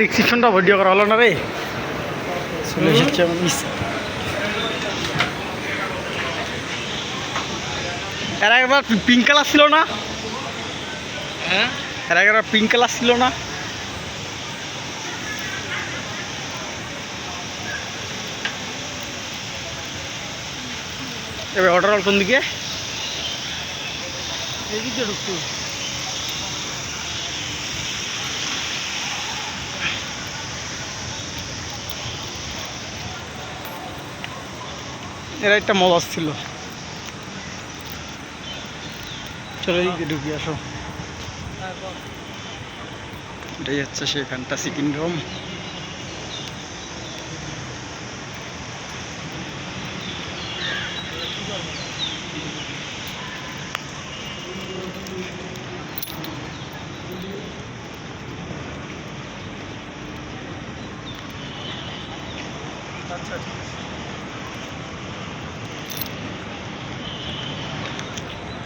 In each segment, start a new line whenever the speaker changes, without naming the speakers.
রিসিপশনটা video করা হলো না রে। চলে এসেছে আমার মিস এর একবার পিঙ্ক কালার ছিল না?
হ্যাঁ?
এর একবার পিঙ্ক কালার ছিল না? এবার অর্ডার কোন দিকে?
এদিকে ঢুকতো
এরা একটা মজা ছিল চলো ঢুকি আসো। এটাই হচ্ছে সেখানটা সিকিম রুম
আচ্ছা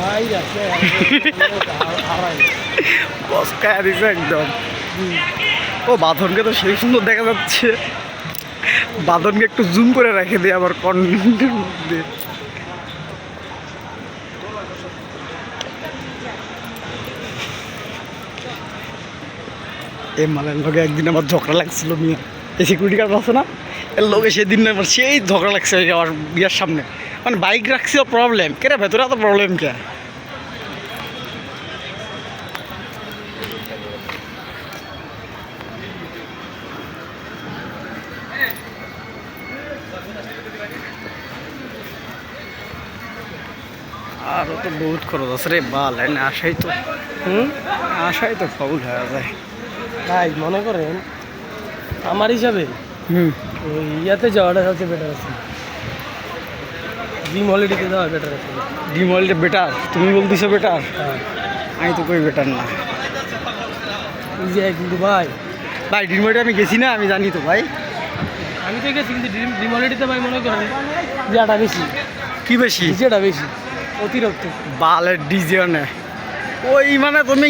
মাই আছে হারাই
বসকায় একদম ও বাঁধনকে তো সেই সুন্দর দেখা যাচ্ছে। বাঁধনকে একটু জুম করে রেখে দিই আবার কন্টেন্টের মধ্যে এই মালের লগে একদিন আমার ঝগড়া লাগছিল মিয়া। এই সিকিউরিটি গার্ড আছে না? এর লগে সেদিন আমার সেই ঝগড়া লাগছে আমার বিয়ার সামনে। মানে বাইক রাখছিল প্রবলেম কেরে ভেতরে এত প্রবলেম কে? আরও তো বহুত খরচ আছে রে বা লাইনে আসাই তো।
হুম?
আসাই তো ফাউল হয়ে যায়।
ভাই মনে করেন আমার হিসাবে
হুম।
ওই ইয়াতে যাওয়াটা সবচেয়ে বেটার আছে। জিম হলিডেতে যাওয়া বেটার আছে।
ডিমলটা বেটার তুমি বলতেছো বেটার
হ্যাঁ।
আমি তো কই বেটার না।
যে কিন্তু ভাই।
ভাই ডিমলটা আমি গেছি না আমি জানি তো ভাই।
আমি তো গেছি কিন্তু ড্রিম ড্রিম হলিডেতে ভাই মনে করেন যেটা বেশি।
কি বেশি?
যেটা বেশি অতিরিক্ত।
বালের ডিজে ওই মানে তুমি